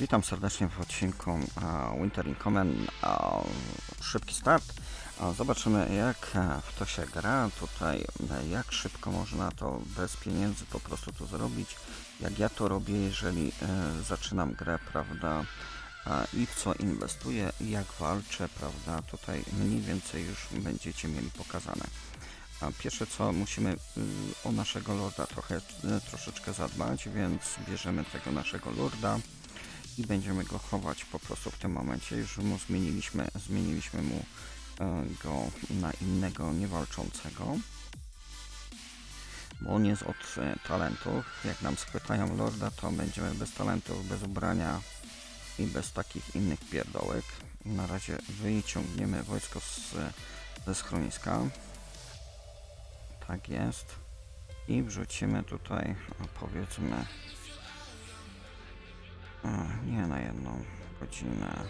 Witam serdecznie w odcinku e, Winter in Common. E, Szybki start. E, Zobaczymy jak w to się gra. Tutaj jak szybko można to bez pieniędzy po prostu to zrobić. Jak ja to robię, jeżeli zaczynam grę, prawda? I w co inwestuję i jak walczę, prawda? Tutaj mniej więcej już będziecie mieli pokazane. Pierwsze co musimy y, o naszego lorda trochę troszeczkę zadbać, więc bierzemy tego naszego lorda i będziemy go chować po prostu w tym momencie. Już mu zmieniliśmy, zmieniliśmy mu e, go na innego niewalczącego. Bo on jest od e, talentów. Jak nam schwytają lorda, to będziemy bez talentów, bez ubrania i bez takich innych pierdołek. Na razie wyciągniemy wojsko z, ze schroniska. Tak jest. I wrzucimy tutaj, powiedzmy, a, nie na jedną godzinę.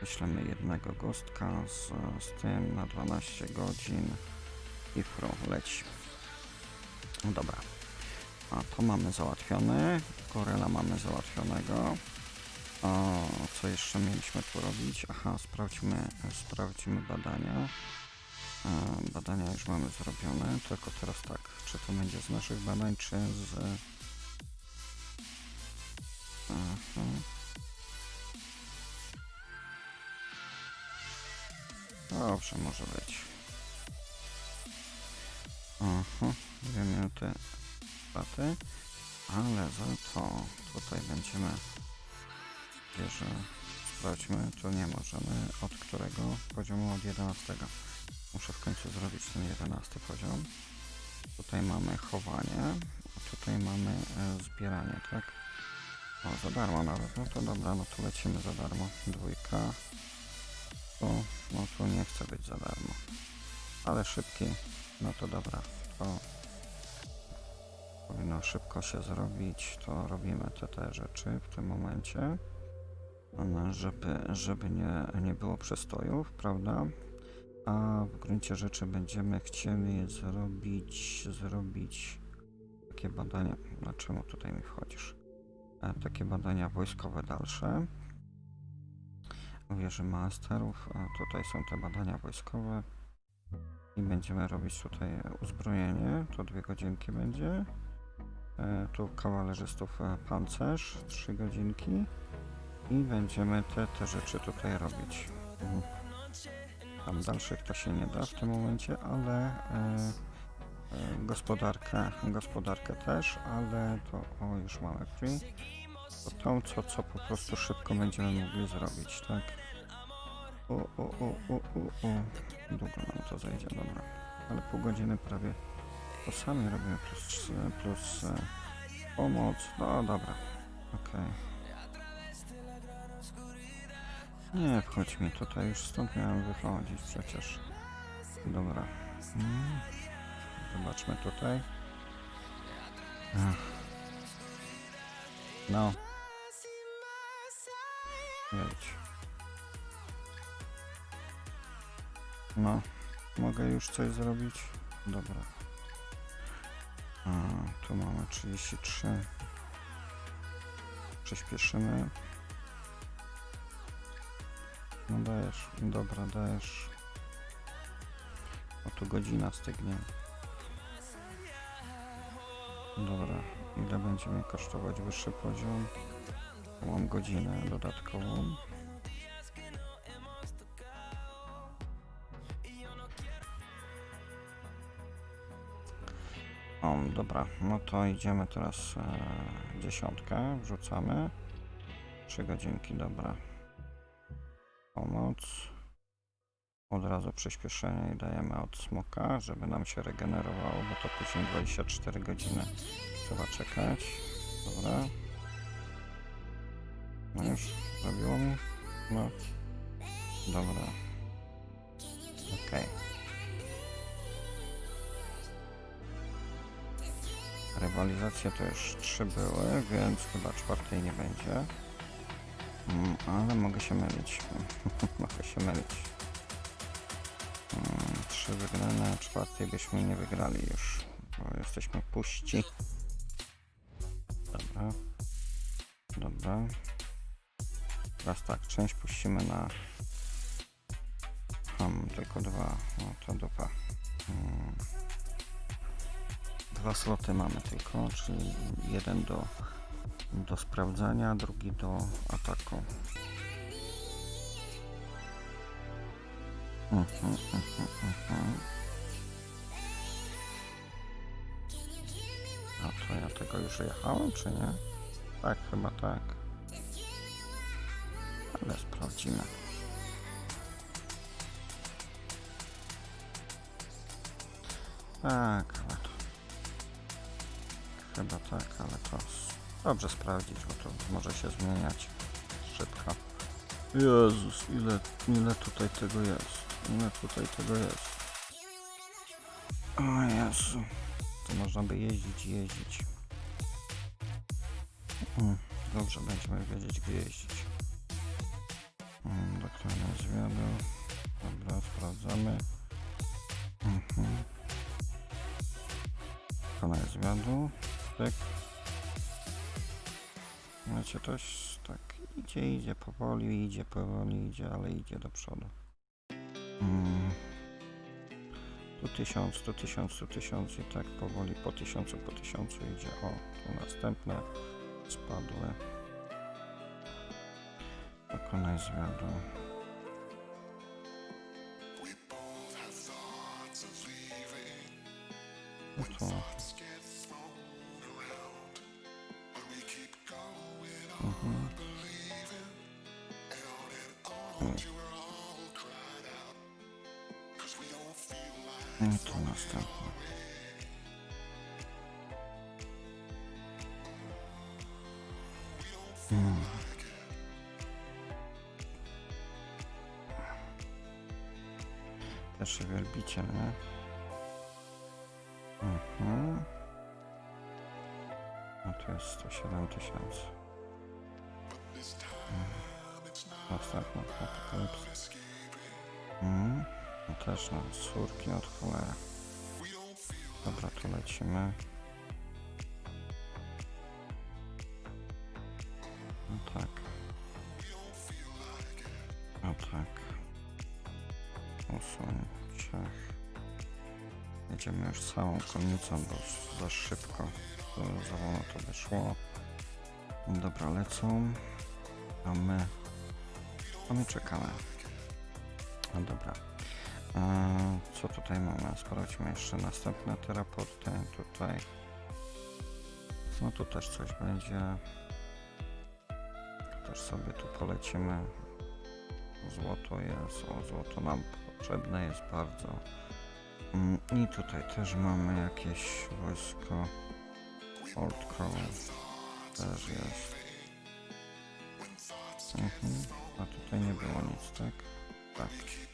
Wyślemy jednego gostka z, z tym na 12 godzin i fru leci. No dobra. A to mamy załatwione. Gorela mamy załatwionego. O, co jeszcze mieliśmy tu robić? Aha, sprawdźmy, sprawdźmy badania. E, Badania już mamy zrobione, tylko teraz tak, czy to będzie z naszych badań, czy z... Aha. Dobrze, może być. Aha, dwie minuty straty, ale za to tutaj będziemy bierze, sprawdźmy, to nie możemy, od którego poziomu, od 11. Muszę w końcu zrobić ten 11 poziom. Tutaj mamy chowanie, a tutaj mamy e, zbieranie, tak? O, za darmo nawet. No to dobra, no to lecimy za darmo. Dwójka. Tu, no tu nie chce być za darmo. Ale szybki, no to dobra. To powinno szybko się zrobić. To robimy te, te rzeczy w tym momencie. No, Żeby, żeby nie, nie było przestojów, prawda? A w gruncie rzeczy będziemy chcieli zrobić, zrobić takie badania. Dlaczego tutaj mi wchodzisz? E, takie badania wojskowe dalsze. Wieży masterów. Tutaj są te badania wojskowe. I będziemy robić tutaj uzbrojenie. To dwie godzinki będzie. E, tu kawalerzystów e, pancerz. Trzy godzinki. I będziemy te, te rzeczy tutaj robić. Mhm. Tam dalszych to się nie da w tym momencie, ale gospodarkę, gospodarkę też, ale to o już mamy free. To co, co po prostu szybko będziemy mogli zrobić, tak? O, o, o, o, o, o. Długo nam to zajdzie, dobra. Ale pół godziny prawie to sami robimy plus, plus e, pomoc. No dobra, okej. Nie, wchodź mi tutaj, już stąd miałem wychodzić przecież. Dobra. Mm. Zobaczmy tutaj. Ach. No. Wejdź. No. Mogę już coś zrobić? Dobra. A, tu mamy 33. Przyspieszymy. No dajesz, dobra, dajesz. O tu godzina stygnie. Dobra, ile będzie mi kosztować wyższy poziom? Mam godzinę dodatkową. O, dobra, no to idziemy teraz e, dziesiątkę, wrzucamy. Trzy godzinki, dobra pomoc. Od razu przyspieszenie i dajemy od smoka, żeby nam się regenerowało, bo to później 24 godziny trzeba czekać. Dobra. No już zrobiło mi? No. Dobra. Okej. Rywalizacje to już trzy były, więc chyba czwartej nie będzie. Mm, ale mogę się mylić. mogę się mylić. Trzy wygrane, a czwartej byśmy nie wygrali już. Bo jesteśmy puści. Dobra. Dobra. Teraz tak, część puścimy na... Mam tylko dwa, no to dupa. Mm. Dwa sloty mamy tylko, czyli jeden do, do sprawdzania, drugi do ataku. A to ja tego już jechałem, czy nie? Tak, chyba tak. Ale sprawdzimy. Tak, ale to... Chyba tak, ale to dobrze sprawdzić, bo to może się zmieniać szybko. Jezus, ile, ile tutaj tego jest? Ile tutaj tego jest? O Jezu. To można by jeździć i jeździć. Dobrze, będziemy wiedzieć gdzie jeździć. Mm, Doktorna zwiadu. Dobra, sprawdzamy. Mhm. Kanał zwiadu. Tak. Wiecie, to jest tak idzie, idzie powoli, idzie powoli, idzie, ale idzie do przodu. Mm. Tu tysiąc, tu tysiąc, tu tysiąc i tak powoli po tysiącu, po tysiącu idzie. O, tu następne spadły. Dokonaj zwiadu. To... Mhm. I to następne. Mm. Pierwszy wielbiciel, nie? Mhm. No tu jest 107 tysięcy. Mhm. Następna apokalips. Mhm. No też no, córki od cholera. Dobra, tu lecimy. No tak. No tak. Usuń ciach. Jedziemy już całą konnicą, bo za szybko. Za wolno to wyszło. Dobra, lecą. A my... A my czekamy. No dobra. Eee, co tutaj mamy? Sprawdźmy jeszcze następne te raporty. Tutaj. No tu też coś będzie. Też sobie tu polecimy. Złoto jest. O, złoto nam potrzebne jest bardzo. Mm, I tutaj też mamy jakieś wojsko. Old Crow też jest. Mhm. A tutaj nie było nic, tak? Tak.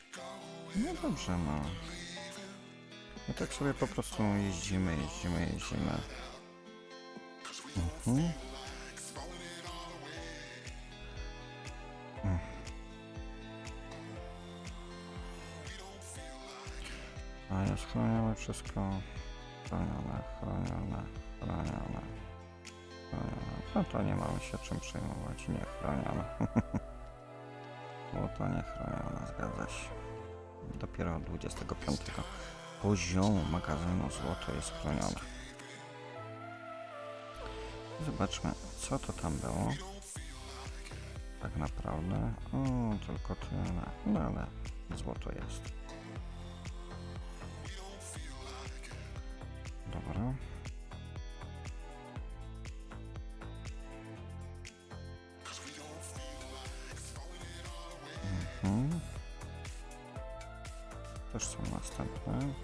No dobrze, no. I tak sobie po prostu jeździmy, jeździmy, jeździmy. Mhm. Mm. A jest chronione wszystko. Chronione, chronione, chronione. No to nie mamy się czym przejmować. Nie chronione. Złoto nie chronione, zgadza się. Dopiero od 25 poziomu magazynu złoto jest chronione. Zobaczmy, co to tam było. Tak naprawdę. O, tylko tyle. No ale złoto jest. Też są następne.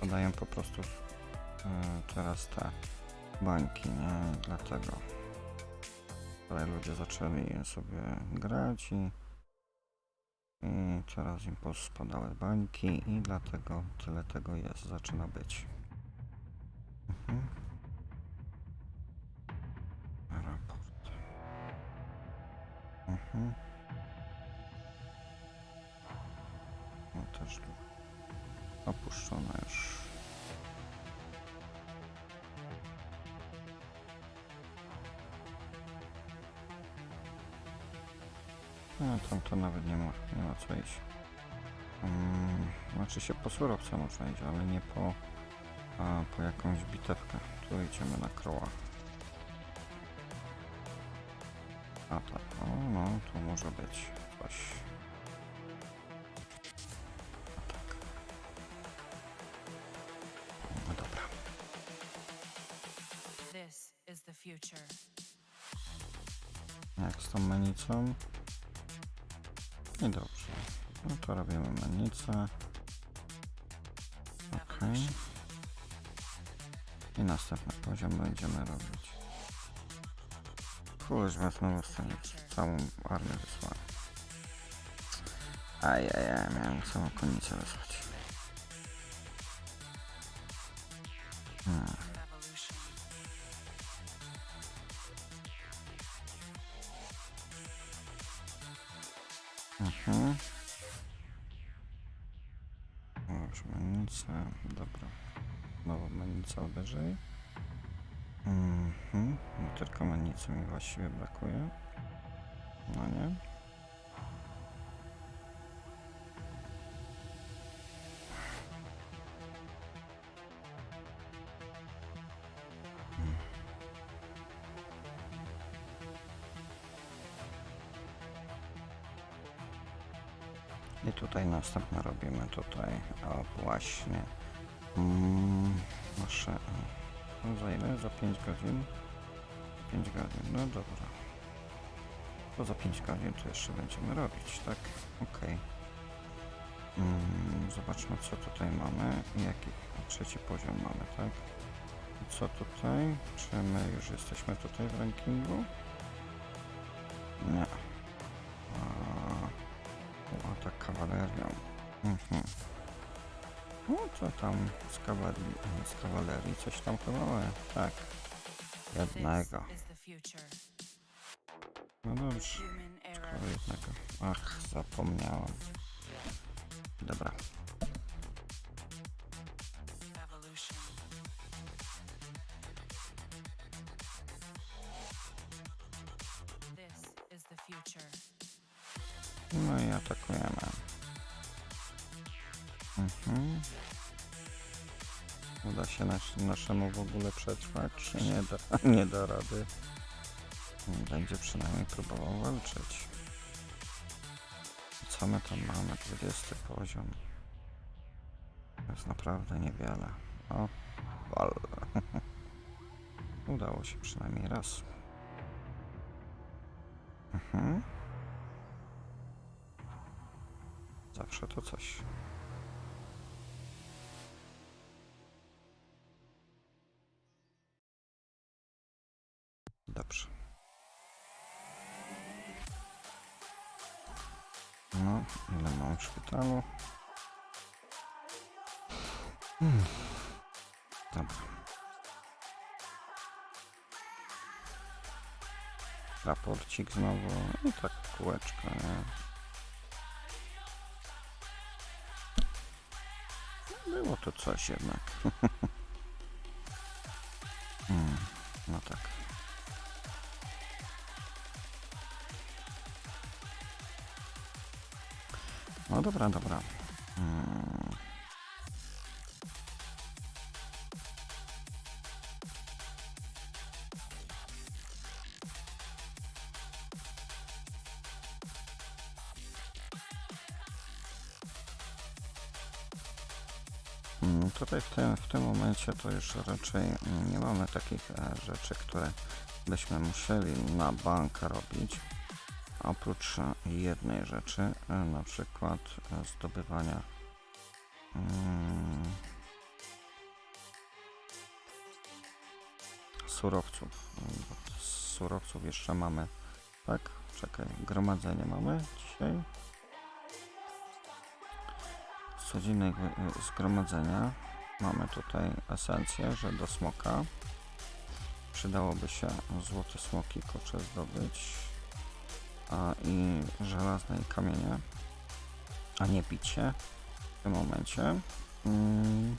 Podaję po prostu e, teraz te bańki, nie? Dlatego. Ale ludzie zaczęli sobie grać i, i teraz im pospadały bańki i dlatego tyle tego jest, zaczyna być. Mhm. Raport. Mhm. też tu opuszczona już. A tam to nawet nie ma, nie ma co iść. Um, znaczy się po surowca można iść, ale nie po, a, po jakąś bitewkę. Tu idziemy na kroła. A tak, o no, tu może być coś. Jak z tą menicą? I dobrze. No to robimy menicę. Ok. I następny poziom będziemy robić. Kurz na stanie całą armię wysłałem. Ajajaj, miałem samą konnicę wysłać. Hmm. Mhm. Menica, dobra. Nowa menica wyżej. Mhm. Tylko menicy mi właściwie brakuje. No nie? I tutaj następne robimy tutaj, o właśnie, mm, no za ile? Za 5 godzin? 5 godzin, no dobra. To za 5 godzin to jeszcze będziemy robić, tak? Okej. Mm, zobaczmy co tutaj mamy jaki trzeci poziom mamy, tak? Co tutaj? Czy my już jesteśmy tutaj w rankingu? Tam z kawalerii, z kawalerii coś tam chyba mamy. Tak. Jednego. No dobrze. To jednego. Ach, zapomniałam. Dobra. No i atakujemy. Uda się nas, naszemu w ogóle przetrwać, czy nie da, nie da rady. Będzie przynajmniej próbował walczyć. Co my tam mamy? 20 poziom. To jest naprawdę niewiele. O, wal. Udało się przynajmniej raz. Mhm. Zawsze to coś. No, ile mam w szpitalu? Hmm. Dobra. Raporcik znowu i tak kółeczko, nie? Było to coś jednak. dobra, dobra. Hmm. Mm, Tutaj w tym, w tym momencie to już raczej nie mamy takich e, rzeczy, które byśmy musieli na bank robić. Oprócz jednej rzeczy, na przykład e, zdobywania mm, surowców. Z surowców jeszcze mamy, tak? Czekaj, gromadzenie mamy dzisiaj. Z codziennego e, zgromadzenia mamy tutaj esencję, że do smoka przydałoby się złote smoki kocze zdobyć a i żelazne i kamienie, a nie picie w tym momencie. Mm.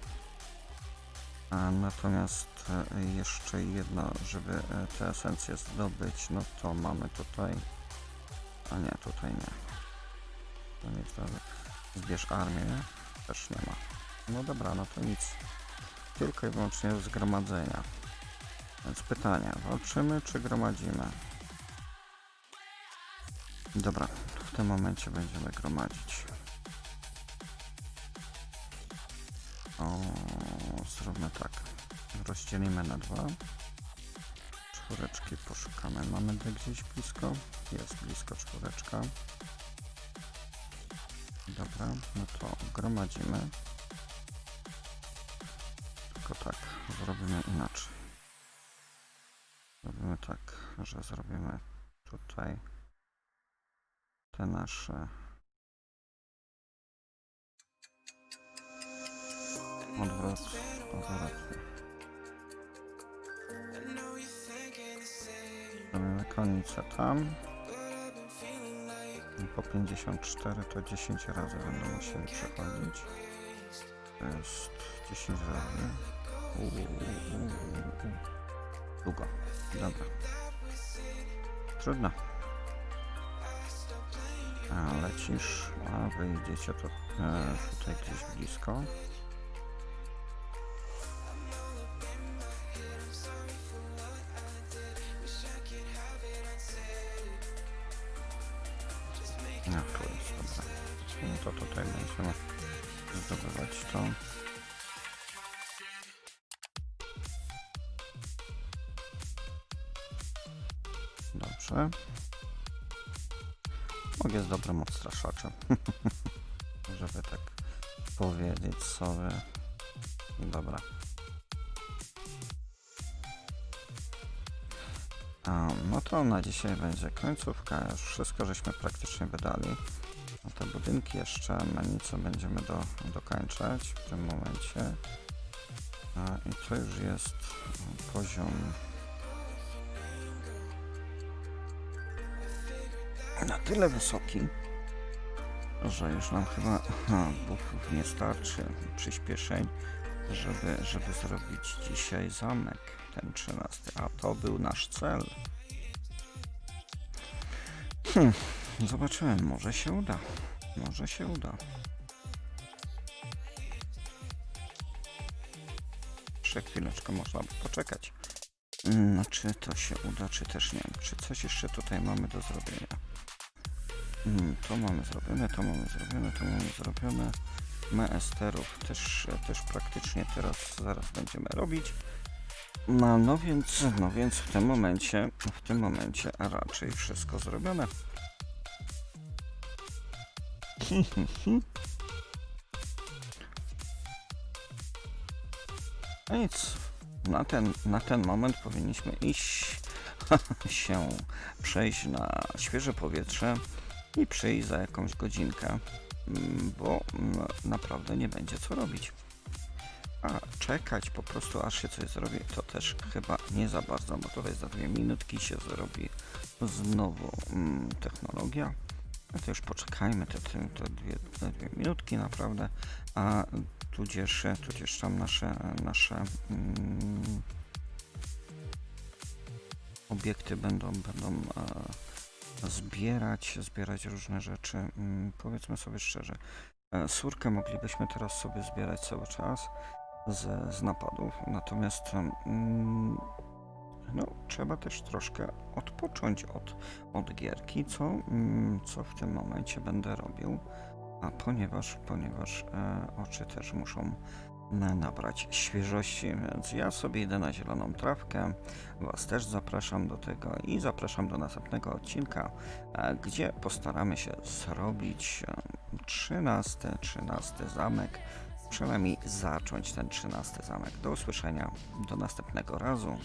A natomiast e, jeszcze jedno, żeby e, te esencje zdobyć, no to mamy tutaj A nie, tutaj nie. To nie. Zbierz armię. Też nie ma. No dobra, no to nic. Tylko i wyłącznie zgromadzenia. Więc pytanie, walczymy czy gromadzimy? Dobra, w tym momencie będziemy gromadzić. O, zróbmy tak. Rozdzielimy na dwa. Czwóreczki poszukamy. Mamy to gdzieś blisko? Jest blisko czwóreczka. Dobra, no to gromadzimy. Tylko tak, zrobimy inaczej. Zrobimy tak, że zrobimy tutaj te nasze odwrot, odwrotnie. Robimy konicę tam. I po 54 to 10 razy będą musieli przechodzić. To jest 10 razy. Uuu, uuu. Długo. Dobra. Trudno. A lecisz, a wyjdziecie to e, tutaj gdzieś blisko. A tu jest, dobra. No to tutaj będziemy zdobywać to. Dobrze. Jest dobrym odstraszaczem. Żeby tak powiedzieć sobie. Dobra. No to na dzisiaj będzie końcówka. Już wszystko żeśmy praktycznie wydali. No te budynki jeszcze na nic będziemy do, dokończać w tym momencie. I to już jest poziom na tyle wysoki, że już nam chyba ha, buffów nie starczy przyspieszeń, żeby, żeby zrobić dzisiaj zamek, ten 13, a to był nasz cel. Hmm, zobaczymy, może się uda, może się uda. Jeszcze chwileczkę można poczekać. No, czy to się uda, czy też nie. Czy coś jeszcze tutaj mamy do zrobienia? Mm, To mamy zrobione, to mamy zrobione, to mamy zrobione. My esterów też, też praktycznie teraz zaraz będziemy robić. No, no więc, no więc w tym momencie, w tym momencie raczej wszystko zrobione. Nic, na ten, na ten moment powinniśmy iść się przejść na świeże powietrze i przyjść za jakąś godzinkę, mm, bo mm, naprawdę nie będzie co robić. A czekać po prostu aż się coś zrobi, to też chyba nie za bardzo, bo tutaj za dwie minutki się zrobi znowu mm, technologia. No to już poczekajmy te, te, te, dwie, te dwie minutki naprawdę, a tudzież, tudzież tam nasze, nasze mm, obiekty będą, będą e, zbierać, zbierać różne rzeczy. Mm, powiedzmy sobie szczerze, e, surkę moglibyśmy teraz sobie zbierać cały czas z, z napadów, natomiast mm, no, trzeba też troszkę odpocząć od, od gierki, co, mm, co w tym momencie będę robił, a ponieważ, ponieważ e, oczy też muszą na- nabrać świeżości, więc ja sobie idę na zieloną trawkę. Was też zapraszam do tego i zapraszam do następnego odcinka, e, gdzie postaramy się zrobić e, 13, 13 zamek, przynajmniej zacząć ten 13 zamek. Do usłyszenia, do następnego razu.